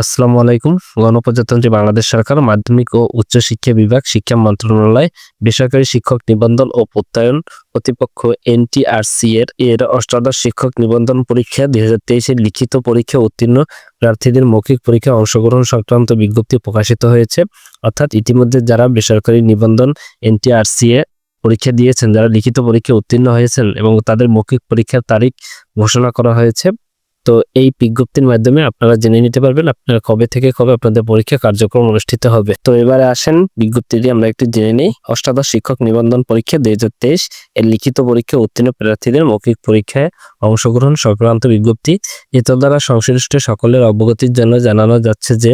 আসসালামু আলাইকুম। গণপ্রজাতন্ত্রী বাংলাদেশ সরকার মাধ্যমিক ও উচ্চ শিক্ষা বিভাগ শিক্ষা মন্ত্রণালয় বেসরকারি শিক্ষক নিবন্ধন ও প্রত্যয়ন কর্তৃপক্ষ এনটিআরসি এর এর অষ্টাদশ শিক্ষক নিবন্ধন পরীক্ষা দুই হাজার তেইশের লিখিত পরীক্ষা উত্তীর্ণ প্রার্থীদের মৌখিক পরীক্ষায় অংশগ্রহণ সংক্রান্ত বিজ্ঞপ্তি প্রকাশিত হয়েছে। অর্থাৎ ইতিমধ্যে যারা বেসরকারি নিবন্ধন এনটিআরসি এ পরীক্ষা দিয়েছেন, যারা লিখিত পরীক্ষা উত্তীর্ণ হয়েছেন এবং তাদের মৌখিক পরীক্ষার তারিখ ঘোষণা করা হয়েছে তো এই বিজ্ঞপ্তির মাধ্যমে আপনারা জেনে নিতে পারবেন আপনারা কবে থেকে কবে আপনাদের পরীক্ষা কার্যক্রম অনুষ্ঠিত হবে। তো এবারে আসেন, বিজ্ঞপ্তিটি আমরা একটু জেনে নিই। অষ্টাদশ শিক্ষক নিবন্ধন পরীক্ষা দুই হাজার তেইশ, এর লিখিত পরীক্ষা উত্তীর্ণ প্রার্থীদের মৌখিক পরীক্ষায় অংশগ্রহণ সংক্রান্ত বিজ্ঞপ্তি। এত দ্বারা সংশ্লিষ্ট সকলের অবগতির জন্য জানানো যাচ্ছে যে,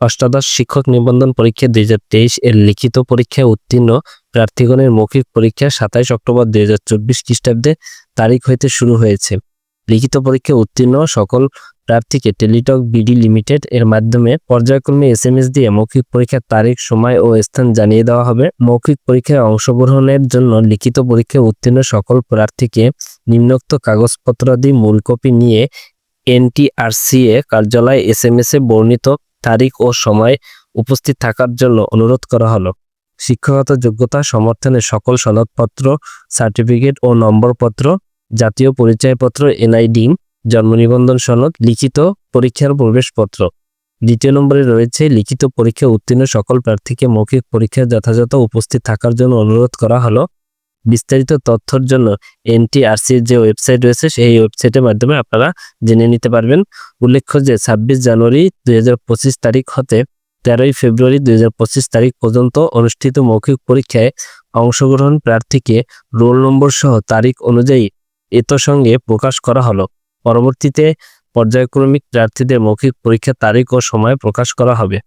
অষ্টাদশ শিক্ষক নিবন্ধন পরীক্ষা দুই হাজার তেইশ, এর লিখিত পরীক্ষায় উত্তীর্ণ প্রার্থীগণের মৌখিক পরীক্ষা সাতাইশ অক্টোবর দুই হাজার চব্বিশ খ্রিস্টাব্দে তারিখ হইতে শুরু হয়েছে। লিখিত পরীক্ষায় উত্তীর্ণ সকল প্রার্থীকে টেলিটক বিডি লিমিটেড এর মাধ্যমে পর্যায়ক্রমে এস এম এস দিয়ে মৌখিক পরীক্ষার তারিখ, সময় ও স্থান জানিয়ে দেওয়া হবে। মৌখিক পরীক্ষায় অংশগ্রহণের জন্য লিখিত পরীক্ষায় উত্তীর্ণ সকল প্রার্থীকে নিম্নোক্ত কাগজপত্রাদি মূল কপি নিয়ে এনটিআরসিএ কার্যালয় এস এম এস এ বর্ণিত তারিখ ও সময় উপস্থিত থাকার জন্য অনুরোধ করা হলো। শিক্ষাগত যোগ্যতা সমর্থনে সকল সনদপত্র, সার্টিফিকেট ও নম্বরপত্র জাতীয় পরিচয়পত্র এনআইডি, জন্ম নিবন্ধন সনদ, লিখিত পরীক্ষার প্রবেশপত্র। দ্বিতীয় নম্বরে রয়েছে লিখিত পরীক্ষা উত্তীর্ণ সকল প্রার্থীকে মৌখিক পরীক্ষায় যথাযথ উপস্থিত থাকার জন্য অনুরোধ করা হলো। বিস্তারিত তথ্যের জন্য এনটিআরসির যে ওয়েবসাইট রয়েছে, সেই ওয়েবসাইটের মাধ্যমে আপনারা জেনে নিতে পারবেন। উল্লেখ্য যে ছাব্বিশ জানুয়ারি দুই হাজার পঁচিশ তারিখ হতে তেরোই ফেব্রুয়ারি দুই হাজার পঁচিশ তারিখ পর্যন্ত অনুষ্ঠিত মৌখিক পরীক্ষায় অংশগ্রহণ প্রার্থীকে রোল নম্বর সহ তারিখ অনুযায়ী এত সঙ্গে প্রকাশ করা হলো। পরবর্তীতে পর্যায়ক্রমিক প্রার্থীদের মৌখিক পরীক্ষার তারিখ ও সময় প্রকাশ করা হবে।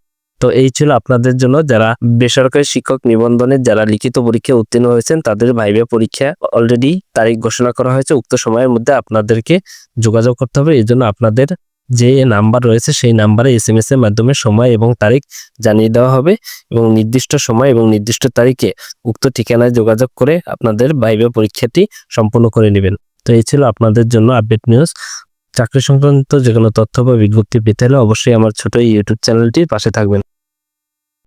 তো এই ছিল আপনাদের জন্য যারা বেসরকারি শিক্ষক নিবন্ধনে যারা লিখিত পরীক্ষা উত্তীর্ণ হয়েছেন, তাদের ভাইবে পরীক্ষা অলরেডি তারিখ ঘোষণা করা হয়েছে। উক্ত সময়ের মধ্যে আপনাদেরকে যোগাযোগ করতে হবে। এই জন্য আপনাদের যে নাম্বার রয়েছে, সেই নাম্বারে এস এম এস এর মাধ্যমে সময় এবং তারিখ জানিয়ে দেওয়া হবে এবং নির্দিষ্ট সময় এবং নির্দিষ্ট তারিখে উক্ত ঠিকানায় যোগাযোগ করে আপনাদের ভাইবে পরীক্ষাটি সম্পূর্ণ করে নেবেন। তো এই ছিল আপনাদের জন্য আপডেট নিউজ চাকরি সংক্রান্ত যে কোনো তথ্য বা বিজ্ঞপ্তি পেতে হলে অবশ্যই আমার ছোট ইউটিউব চ্যানেলটির পাশে থাকবেন।